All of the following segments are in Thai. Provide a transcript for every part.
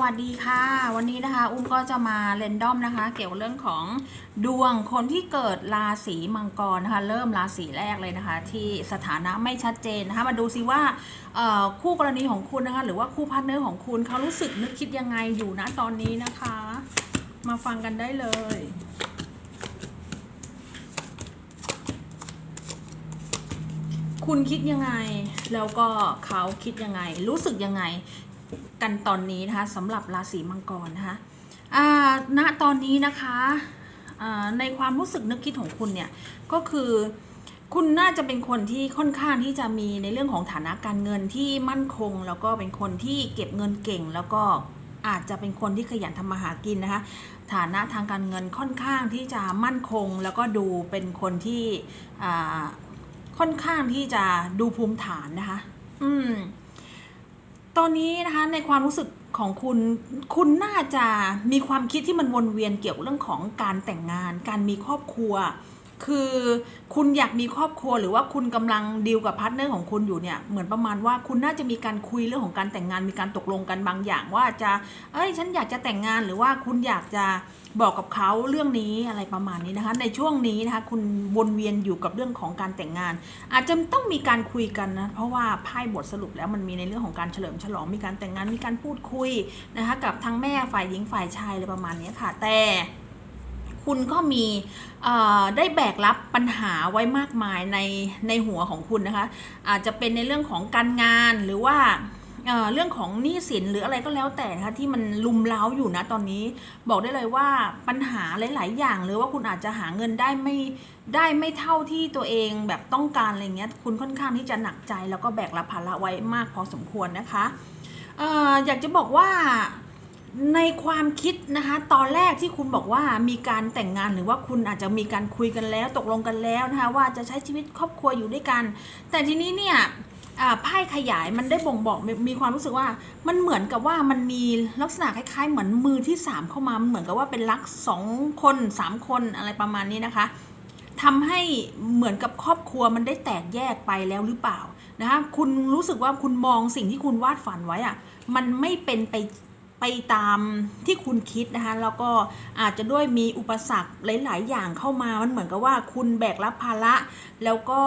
วัสดีค่ะ วันนี้นะคะ อุ้มก็จะมาเรนดอมนะคะ เกี่ยวกับเรื่องของดวงคนที่เกิดราศีมังกรนะคะ เริ่มราศีแรกเลยนะคะ ที่สถานะไม่ชัดเจนนะคะ มาดูซิว่าคู่กรณีของคุณนะคะ หรือว่าคู่พาร์ทเนอร์ของคุณเขารู้สึกนึกคิดยังไงอยู่นะตอนนี้นะคะ มาฟังกันได้เลยคุณคิดยังไง แล้วก็เขาคิดยังไง รู้สึกยังไง กันตอนนี้นะคะสำหรับราศีมังกรนะคะณตอนนี้นะคะในความรู้สึกนึกคิดของคุณเนี่ยก็คือคุณน่าจะเป็นคนที่ค่อนข้างที่จะมีในเรื่องของฐานะการเงินที่มั่นคง แล้วก็เป็นคนที่เก็บเงินเก่ง แล้วก็อาจจะเป็นคนที่ขยันทำมาหากินนะคะ ฐานะทางการเงินค่อนข้างที่จะมั่นคง แล้วก็ดูเป็นคนที่ค่อนข้างที่จะดูภูมิฐานนะคะ อืม ตอนนี้นะคะในความรู้สึกของคุณคุณน่าจะมีความคิดที่มันวนเวียนเกี่ยวกับเรื่องของการแต่งงาน การมีครอบครัว คือคุณอยากมีครอบครัวหรือว่าคุณกำลังดีลกับพาร์ทเนอร์ของคุณอยู่เนี่ยเหมือนประมาณว่าคุณน่าจะมีการคุยเรื่องของการแต่งงานมีการตกลงกันบางอย่างว่าจะเอ้ยฉันอยากจะแต่งงานหรือว่าคุณอยากจะบอกกับเขาเรื่องนี้อะไรประมาณนี้นะคะ ในช่วงนี้นะคะคุณวนเวียนอยู่กับเรื่องของการแต่งงาน อาจจะต้องมีการคุยกันนะเพราะว่าไพ่บทสรุปแล้วมันมีในเรื่องของการเฉลิมฉลองมีการแต่งงานมีการพูดคุยนะคะกับทั้งแม่ฝ่ายหญิงฝ่ายชายอะไรประมาณนี้ค่ะแต่ คุณก็มีได้แบกรับปัญหาไว้มากมายในในหัวของคุณนะคะอาจจะเป็นในเรื่องของการงานหรือว่าเเรื่องของหนี้สินหรืออะไรก็แล้วแต่นะคะที่มันลุมเล้าอยู่นะตอนนี้บอกได้เลยว่าปัญหาหลาย ๆ อย่าง หรือว่าคุณอาจจะหาเงินได้ไม่ได้ไม่เท่าที่ตัวเองแบบต้องการอะไรเงี้ยคุณค่อนข้างที่จะหนักใจแล้วก็แบกรับภาระไว้มากพอสมควรนะคะอออยากจะบอกว่า ในความคิดนะคะ ตอนแรกที่คุณบอกว่ามีการแต่งงานหรือว่าคุณอาจจะมีการคุยกันแล้ว ตกลงกันแล้วนะคะ ว่าจะใช้ชีวิตครอบครัวอยู่ด้วยกัน แต่ทีนี้เนี่ยไพ่ขยายมันได้บ่งบอกมีมีความรู้สึกว่ามันเหมือนกับว่ามันมีลักษณะคล้ายๆ เหมือนมือที่สามเข้ามามันเหมือนกับว่าเป็นรักสองคนสามคนอะไรประมาณนี้นะคะทำให้เหมือนกับครอบครัวมันได้แตกแยกไปแล้วหรือเปล่านะคะคุณรู้สึกว่าคุณมองสิ่งที่คุณวาดฝันไว้อะมันไม่เป็นไป ไปตามที่คุณคิดนะคะแล้วก็อาจจะด้วยมีอุปสรรคหลาย ๆ อย่างเข้ามามันเหมือนกับว่าคุณแบกรับภาระ แล้วก็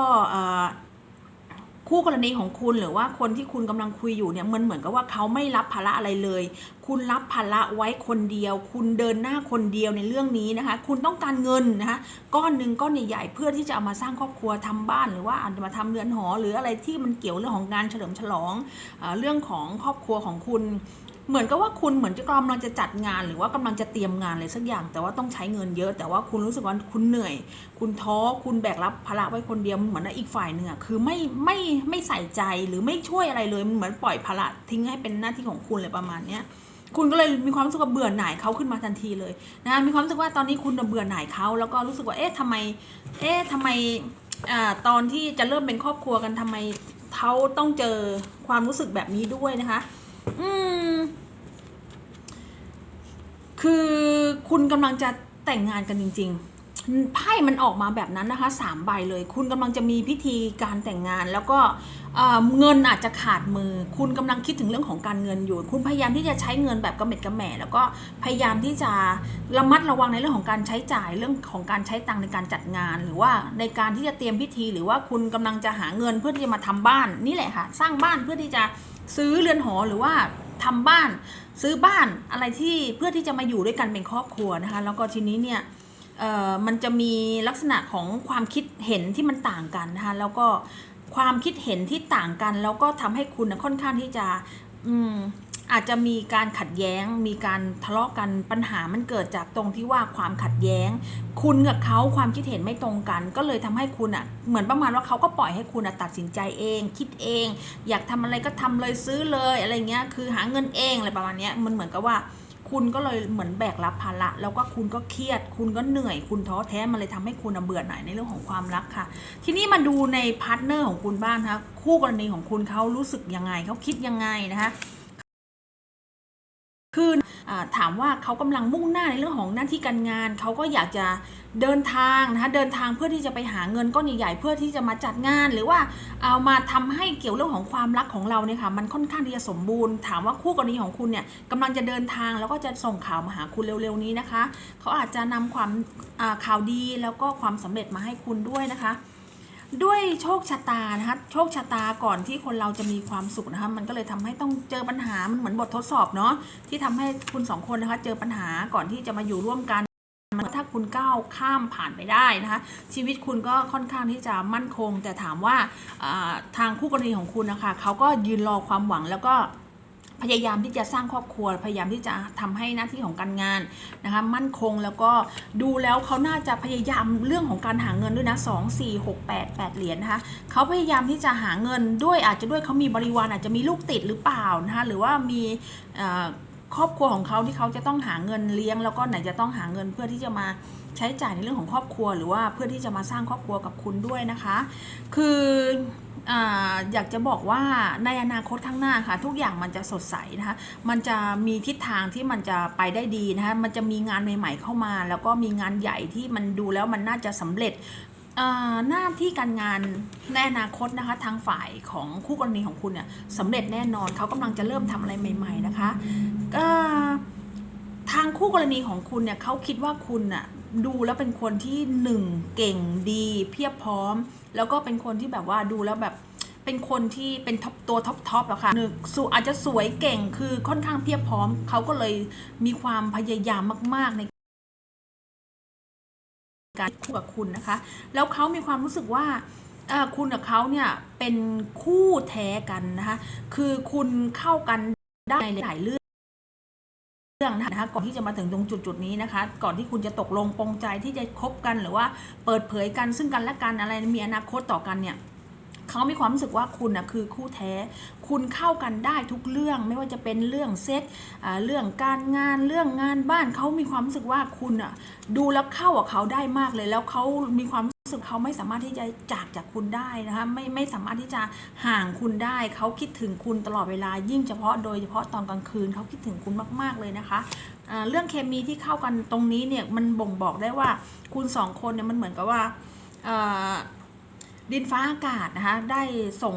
คู่กรณีของคุณหรือว่าคนที่คุณกำลังคุยอยู่เนี่ยมันเหมือนกับว่าเขาไม่รับภาระอะไรเลย คุณรับภาระไว้คนเดียว คุณเดินหน้าคนเดียวในเรื่องนี้นะคะ คุณต้องการเงินนะคะก้อนหนึ่งก้อนใหญ่ๆเพื่อที่จะเอามาสร้างครอบครัวทำบ้านหรือว่าอาจจะมาทำเรือนหอ หรืออะไรที่มันเกี่ยวเรื่องของการเฉลิมฉลองอเรื่องของครอบครัวของคุณ เหมือนกับว่าคุณเหมือนจะกำลังจะจัดงาน หรือว่ากำลังจะเตรียมงานอะไรสักอย่าง แต่ว่าต้องใช้เงินเยอะ แต่ว่าคุณรู้สึกว่าคุณเหนื่อย คุณท้อคุณแบกรับภาระไว้คนเดียวเหมือนว่าอีกฝ่ายหนึ่งอะคือไม่ไม่ไม่ใส่ใจหรือไม่ช่วยอะไรเลยมันเหมือนปล่อยภาระทิ้งให้เป็นหน้าที่ของคุณเลยประมาณเนี้ยคุณก็เลยมีความรู้สึกว่าเบื่อหน่ายเขาขึ้นมาทันทีเลยนะคะมีความรู้สึกว่าตอนนี้คุณเบื่อหน่ายเขาแล้วก็รู้สึกว่าเอ๊ะทำไม เอ๊ะทำไมอ่าตอนที่จะเริ่มเป็นครอบครัวกันทำไมเขาต้องเจอความรู้สึกแบบนี้ด้วยนะคะ อืม คือคุณกำลังจะแต่งงานกันจริง ๆ ไพ่มันออกมาแบบนั้นนะคะสามใบเลย คุณกำลังจะมีพิธีการแต่งงาน แล้วก็เงินอาจจะขาดมือ คุณกำลังคิดถึงเรื่องของการเงินอยู่ คุณพยายามที่จะใช้เงินแบบกระเม็ดกระแหม่ แล้วก็พยายามที่จะระมัดระวังในเรื่องของการใช้จ่ายเรื่องของการใช้ตังในการจัดงาน หรือว่าในการที่จะเตรียมพิธี หรือว่าคุณกำลังจะหาเงินเพื่อที่จะมาทำบ้านนี่แหละค่ะ สร้างบ้านเพื่อที่จะซื้อเรือนหอหรือว่า ทำบ้านซื้อบ้านอะไรที่เพื่อที่จะมาอยู่ด้วยกันเป็นครอบครัวนะคะ แล้วก็ทีนี้เนี่ยมันจะมีลักษณะของความคิดเห็นที่มันต่างกันนะคะแล้วก็ความคิดเห็นที่ต่างกัน แล้วก็ทำให้คุณค่อนข้างที่จะ อาจจะมีการขัดแย้ง มีการทะเลาะกันปัญหามันเกิดจากตรงที่ว่าความขัดแย้ง คุณกับเขาความคิดเห็นไม่ตรงกัน ก็เลยทำให้คุณอะเหมือนประมาณว่าเขาก็ปล่อยให้คุณอะตัดสินใจเอง คิดเอง อยากทำอะไรก็ทำเลยซื้อเลยอะไรเงี้ยคือหาเงินเองอะไรประมาณเนี้ยมันเหมือนกับว่าคุณก็เลยเหมือนแบกรับภาระ แล้วก็คุณก็เครียด คุณก็เหนื่อย คุณท้อแท้มันเลยทำให้คุณน่ะเบื่อหน่ายในเรื่องของความรักค่ะ ทีนี้มาดูในพาร์ทเนอร์ของคุณบ้างนะคะคู่กรณีของคุณเขารู้สึกยังไงเขาคิดยังไงนะคะ คืออถามว่าเขากำลังมุ่งหน้าในเรื่องของหน้าที่การงาน เขาก็อยากจะเดินทางนะคะเดินทางเพื่อที่จะไปหาเงินก้อนใหญ่ๆเพื่อที่จะมาจัดงาน หรือว่าเอามาทำให้เกี่ยวเรื่องของความรักของเราเนี่ยค่ะมันค่อนข้างที่จะสมบูรณ์ ถามว่าคู่กรณีของคุณเนี่ยกำลังจะเดินทางแล้วก็จะส่งข่าวมาหาคุณเร็วๆนี้นะคะ เขาอาจจะนำความข่าวดีแล้วก็ความสำเร็จมาให้คุณด้วยนะคะ ด้วยโชคชะตานะคะโชคชะตาก่อนที่คนเราจะมีความสุขนะคะมันก็เลยทำให้ต้องเจอปัญหามันเหมือนบททดสอบเนาะที่ทำให้คุณสองคนนะคะเจอปัญหาก่อนที่จะมาอยู่ร่วมกันถ้าคุณก้าวข้ามผ่านไปได้นะคะชีวิตคุณก็ค่อนข้างที่จะมั่นคง แต่ถามว่าอ่าทางคู่กรณีของคุณนะคะเขาก็ยืนรอความหวังแล้วก็ พยายามที่จะสร้างครอบครัว พยายามที่จะทำให้หน้าที่ของการงานนะคะมั่นคงแล้วก็ดูแล้วเขาน่าจะพยายามเรื่องของการหาเงินด้วยนะ2 4 6 8 8เหรียญนะคะเขาพยายามที่จะหาเงินด้วยอาจจะด้วยเขามีบริวารอาจจะมีลูกติดหรือเปล่านะคะหรือว่ามีครอบครัวของเขาที่เขาจะต้องหาเงินเลี้ยง แล้วก็ไหนจะต้องหาเงินเพื่อที่จะมาใช้จ่ายในเรื่องของครอบครัว หรือว่าเพื่อที่จะมาสร้างครอบครัวกับคุณด้วยนะคะ คือ อยากจะบอกว่าในอนาคตข้างหน้าค่ะทุกอย่างมันจะสดใสนะคะมันจะมีทิศทางที่มันจะไปได้ดีนะคะมันจะมีงานใหม่ ๆ เข้ามา แล้วก็มีงานใหญ่ที่มันดูแล้วมันน่าจะสำเร็จหน้าที่การงานในอนาคตนะคะทางฝ่ายของคู่กรณีของคุณเนี่ยสำเร็จแน่นอนเขากำลังจะเริ่มทำอะไรใหม่ ๆ นะคะทางคู่กรณีของคุณเนี่ยเขาคิดว่าคุณน่ะดูแล้วเป็นคนที่หนึ่งเก่งดี เพียบพร้อม แล้วก็เป็นคนที่แบบว่าดูแล้วแบบเป็นคนที่เป็นท็อปตัวท็อปท็อปอะค่ะหนึ่งสวยอาจจะสวยเก่งคือค่อนข้างเพียบพร้อม เขาก็เลยมีความพยายามมาก ๆ ในการคู่กับคุณนะคะ แล้วเขามีความรู้สึกว่าคุณกับเขาเนี่ยเป็นคู่แท้กันนะคะ คือคุณเข้ากันได้ในหลายเรื่อง เรื่องนะคะก่อนที่จะมาถึงตรงจุดจุดๆนี้นะคะ ก่อนที่คุณจะตกลงปรงใจที่จะคบกันหรือว่าเปิดเผยกันซึ่งกันและกันอะไรมีอนาคตต่อกันเนี่ยเขามีความรู้สึกว่าคุณนะคือคู่แท้ คุณเข้ากันได้ทุกเรื่อง ไม่ว่าจะเป็นเรื่องเซ็ตอ่าเรื่องการงาน เรื่องงานบ้าน เขามีความรู้สึกว่าคุณอะ ดูแล้วเข้ากับเขาได้มากเลย แล้วเขามีความ รู้สึกเขาไม่สามารถที่จะจากจากคุณได้นะคะไม่ไม่สามารถที่จะห่างคุณได้ เขาคิดถึงคุณตลอดเวลายิ่งเฉพาะโดยเฉพาะตอนกลางคืนเขาคิดถึงคุณมาก ๆ เลยนะคะเรื่องเคมีที่เข้ากันตรงนี้เนี่ยมันบ่งบอกได้ว่าคุณสองคนเนี่ยมันเหมือนกับว่า ดินฟ้าอากาศนะคะได้ส่ง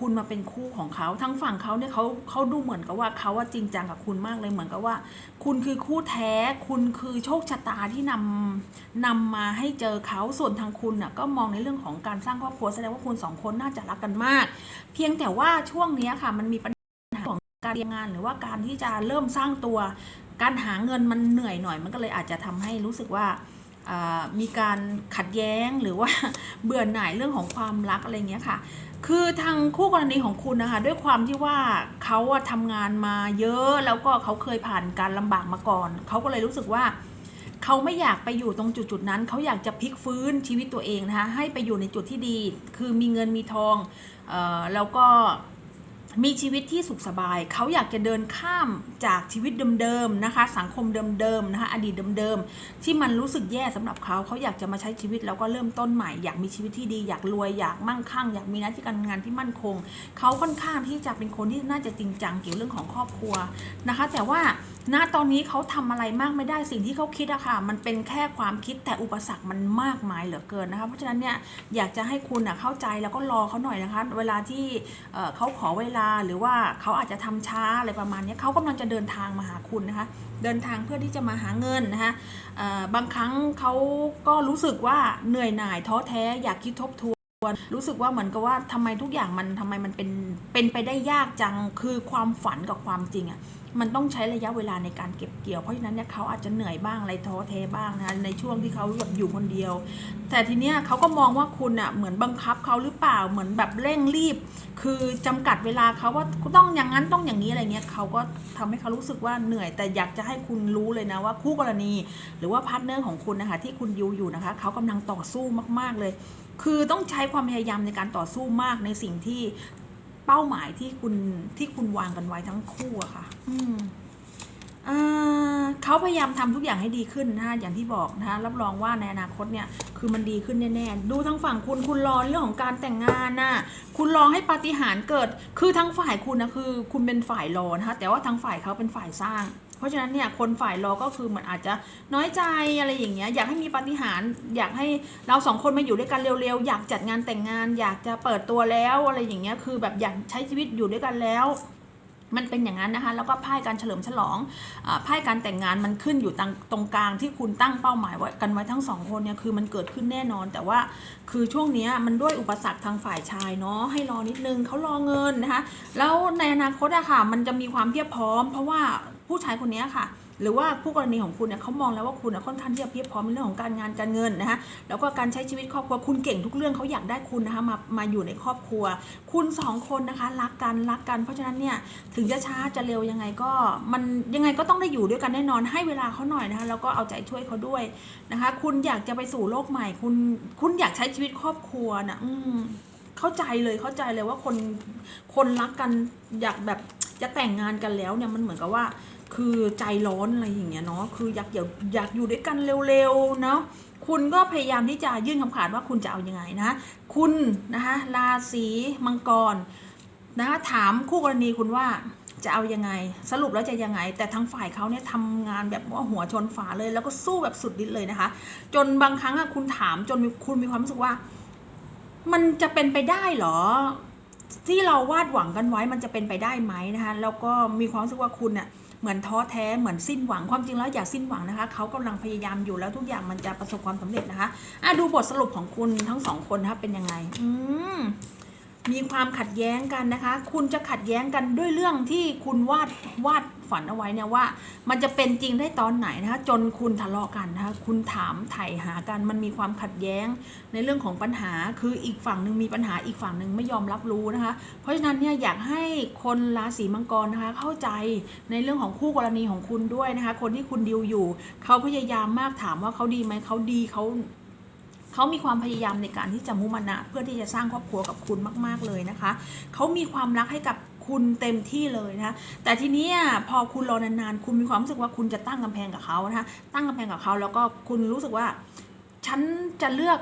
คุณมาเป็นคู่ของเขาทั้งฝั่งเขาเนี่ยเขาเขาดูเหมือนกับว่าเขาว่าจริงจังกับคุณมากเลยเหมือนกับว่า คุณคือคู่แท้ คุณคือโชคชะตาที่นำนำมาให้เจอเขาส่วนทางคุณน่ะก็มองในเรื่องของการสร้างครอบครัวแสดงว่าคุณสองคนน่าจะรักกันมาก เพียงแต่ว่าช่วงนี้ค่ะมันมีปัญหาของการเรียนงาน หรือว่าการที่จะเริ่มสร้างตัว การหาเงินมันเหนื่อยหน่อย มันก็เลยอาจจะทำให้รู้สึกว่า มีการขัดแย้งหรือว่าเบื่อหน่ายเรื่องของความรักอะไรเงี้ยค่ะ คือทางคู่กรณีของคุณนะคะด้วยความที่ว่าเขาอะทำงานมาเยอะแล้วก็เขาเคยผ่านการลำบากมาก่อน เขาก็เลยรู้สึกว่าเขาไม่อยากไปอยู่ตรงจุดจุดๆนั้นเขาอยากจะพลิกฟื้นชีวิตตัวเองนะคะให้ไปอยู่ในจุดที่ดี คือมีเงินมีทองออแล้วก็ มีชีวิตที่สุขสบาย เขาอยากจะเดินข้ามจากชีวิตเดิมๆนะคะ สังคมเดิมๆนะคะ อดีตเดิมๆที่มันรู้สึกแย่สำหรับเขา เขาอยากจะมาใช้ชีวิตแล้วก็เริ่มต้นใหม่ อยากมีชีวิตที่ดี อยากรวย อยากมั่งคั่ง อยากมีหน้าที่การงานที่มั่นคง เขาค่อนข้างที่จะเป็นคนที่น่าจะจริงจังเกี่ยวเรื่องของครอบครัวนะคะ แต่ว่า ณตอนนี้เขาทำอะไรมากไม่ได้สิ่งที่เขาคิดอะค่ะ มันเป็นแค่ความคิดแต่อุปสรรคมันมากมายเหลือเกินนะคะ เพราะฉะนั้นเนี่ยอยากจะให้คุณอะเข้าใจแล้วก็รอเขาหน่อยนะคะ เวลาที่เขาขอเวลาหรือว่าเขาอาจจะทำช้าอะไรประมาณนี้เขากำลังจะเดินทางมาหาคุณนะคะ เดินทางเพื่อที่จะมาหาเงินนะคะบางครั้งเขาก็รู้สึกว่าเหนื่อยหน่ายท้อแท้อยากคิดทบทวน รู้สึกว่าเหมือนกับว่าทำไมทุกอย่างมันทำไมมันเป็นเป็นไปได้ยากจังคือความฝันกับความจริงอะ่ะมันต้องใช้ระยะเวลาในการเก็บเกี่ยวเพราะฉะนั้นเนี่ยเขาอาจจะเหนื่อยบ้างอะไรท้อแท้บ้างนะคะในช่วงที่เขาแบบอยู่คนเดียว แต่ทีเนี้ยเขาก็มองว่าคุณอะเหมือนบังคับเขาหรือเปล่าเหมือนแบบเร่งรีบ คือจำกัดเวลาเขาว่าต้องอย่างนั้นต้องอย่างนี้อะไรเงี้ยเขาก็ทำให้เขารู้สึกว่าเหนื่อย แต่อยากจะให้คุณรู้เลยนะว่าคู่กรณี หรือว่าพาร์ทเนอร์ของคุณนะคะที่คุณยูอยู่นะคะเขากำลังต่อสู้มาก ๆเลย คือต้องใช้ความพยายามในการต่อสู้มากในสิ่งที่เป้าหมายที่คุณที่คุณวางกันไว้ทั้งคู่อะค่ะ อืมเขาเขาพยายามทำทุกอย่างให้ดีขึ้นนะคะอย่างที่บอกนะคะรับรองว่าในอนาคตเนี่ยคือมันดีขึ้นแน่ๆดูทั้งฝั่งคุณคุณรอเรื่องของการแต่งงานน่ะคุณรอให้ปาฏิหาริย์เกิด คือทั้งฝ่ายคุณนะคือ คุณเป็นฝ่ายรอนะคะแต่ว่าทางฝ่ายเขาเป็นฝ่ายสร้าง เพราะฉะนั้นเนี่ยคนฝ่ายรอก็คือเหมือนอาจจะน้อยใจอะไรอย่างเงี้ยอยากให้มีปาฏิหาริย์อยากให้เราสองคนมาอยู่ด้วยกันเร็วๆอยากจัดงานแต่งงาน อยากจะเปิดตัวแล้วอะไรอย่างเงี้ยคือแบบอยากใช้ชีวิตอยู่ด้วยกันแล้วมันเป็นอย่างนั้นนะคะแล้วก็ไพ่การเฉลิมฉลองอาไพ่การแต่งงานมันขึ้นอยู่ตรงตรงกลางที่คุณตั้งเป้าหมายไว้กันไว้ทั้งสองคนเนี่ยคือมันเกิดขึ้นแน่นอน แต่ว่าคือช่วงนี้มันด้วยอุปสรรคทางฝ่ายชายเนาะให้รอนิดนึงเขารอเงินนะคะแล้วในอนาคตอะค่ะมันจะมีความเพียบพร้อม เพราะว่า ผู้ชายคนนี้ค่ะ หรือว่าผู้กรณีของคุณเนี่ยเขามองแล้วว่าคุณอะค่อนข้างที่จะเพียบพร้อมในเรื่องของการงานการเงินนะคะแล้วก็การใช้ชีวิตครอบครัวคุณเก่งทุกเรื่องเขาอยากได้คุณนะคะมามาอยู่ในครอบครัว คุณสองคนนะคะรักกันรักกันเพราะฉะนั้นเนี่ยถึงจะช้าจะเร็วยังไงก็มันยังไงก็ต้องได้อยู่ด้วยกันแน่นอนให้เวลาเขาหน่อยนะคะแล้วก็เอาใจช่วยเขาด้วยนะคะ คุณอยากจะไปสู่โลกใหม่ คุณคุณอยากใช้ชีวิตครอบครัวนะอืมเข้าใจเลยเข้าใจเลยว่าคนคนรักกันอยากแบบจะแต่งงานกันแล้วเนี่ยมันเหมือนกับว่า คือใจร้อนอะไรอย่างเงี้ยเนาะคืออยากอยากอยากอยู่ด้วยกันเร็วๆเนาะคุณก็พยายามที่จะยื่นคำขาดว่าคุณจะเอาอยัางไงนะคุณนะคะราศีมังกรนะคะถามคู่กรณีคุณว่าจะเอายังไง สรุปแล้วจะยังไง แต่ทางฝ่ายเขาเนี่ยทำงานแบบว่าหัวชนฝาเลย แล้วก็สู้แบบสุดฤทธิ์เลยนะคะ จนบางครั้งอะคุณถามจนคุณมีความรู้สึกว่า มันจะเป็นไปได้เหรอ ที่เราวาดหวังกันไว้มันจะเป็นไปได้ไหมนะคะ แล้วก็มีความรู้สึกว่าคุณเนี่ย เหมือนท้อแท้เหมือนสิ้นหวังความจริงแล้วอย่าสิ้นหวังนะคะเขากำลังพยายามอยู่แล้วทุกอย่างมันจะประสบความสำเร็จนะคะอะดูบทสรุปของคุณทั้งสองคนนะคะเป็นยังไง อืม มีความขัดแย้งกันนะคะ คุณจะขัดแย้งกันด้วยเรื่องที่คุณวาดวาดฝันเอาไว้เนี่ยว่า มันจะเป็นจริงได้ตอนไหนนะคะ จนคุณทะเลาะกันนะคะ คุณถามไถ่หากัน มันมีความขัดแย้งในเรื่องของปัญหา คืออีกฝั่งหนึ่งมีปัญหาอีกฝั่งหนึ่งไม่ยอมรับรู้นะคะ เพราะฉะนั้นเนี่ยอยากให้คนราศีมังกรนะคะ เข้าใจในเรื่องของคู่กรณีของคุณด้วยนะคะ คนที่คุณดิวอยู่ เขาพยายามมากถามว่าเขาดีไหมเขาดีเขา เขามีความพยายามในการที่จะมุมานะเพื่อที่จะสร้างครอบครัวกับคุณมาก ๆ เลยนะคะ เขามีความรักให้กับคุณเต็มที่เลยนะแต่ทีนี้พอคุณรอนานๆ คุณมีความรู้สึกว่าคุณจะตั้งกำแพงกับเขานะคะตั้งกำแพงกับเขาแล้วก็คุณรู้สึกว่า ฉันจะเลือก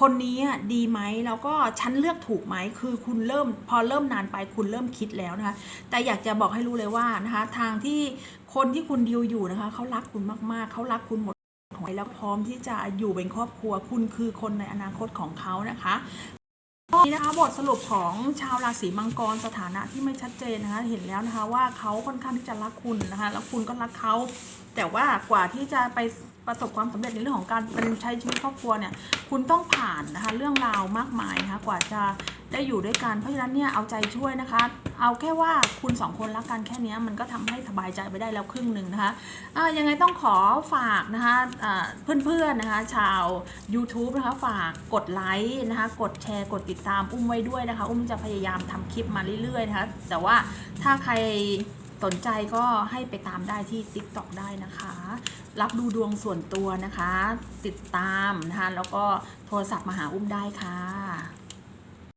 คนนี้ดีไหมแล้วก็ฉันเลือกถูกไหมคือคุณเริ่มพอเริ่มนานไปคุณเริ่มคิดแล้วนะคะแต่อยากจะบอกให้รู้เลยว่านะคะทางที่คนที่คุณดิวอยู่นะคะเขารักคุณมากๆเขารักคุณหมด หัวแล้วพร้อมที่จะอยู่เป็นครอบครัว คุณคือคนในอนาคตของเขานะคะนี่นะคะบทสรุปของชาวราศีมังกรสถานะที่ไม่ชัดเจนนะคะเห็นแล้วนะคะว่าเขาค่อนข้างที่จะรักคุณนะคะแล้วคุณก็รักเขาแต่ว่ากว่าที่จะไปประสบความสำเร็จในเรื่องของการเป็นใช้ชีวิตครอบครัวเนี่ยคุณต้องผ่านนะคะเรื่องราวมากมายนะคะกว่าจะ ได้อยู่ด้วยกัน เพราะฉะนั้นเนี่ยเอาใจช่วยนะคะ เอาแค่ว่าคุณสองคนรักกันแค่นี้มันก็ทำให้สบายใจไปได้แล้วครึ่งหนึ่งนะคะอ่ายังไงต้องขอฝากนะคะอ่าเพื่อนๆนะคะชาว YouTube นะคะฝากกดไลค์นะคะกดแชร์กดติดตามอุ้มไว้ด้วยนะคะ อุ้มจะพยายามทำคลิปมาเรื่อยๆนะคะแต่ว่าถ้าใครสนใจก็ให้ไปตามได้ที่ TikTok ได้นะคะ รับดูดวงส่วนตัวนะคะ ติดตามนะคะแล้วก็โทรศัพท์มาหาอุ้มได้ค่ะ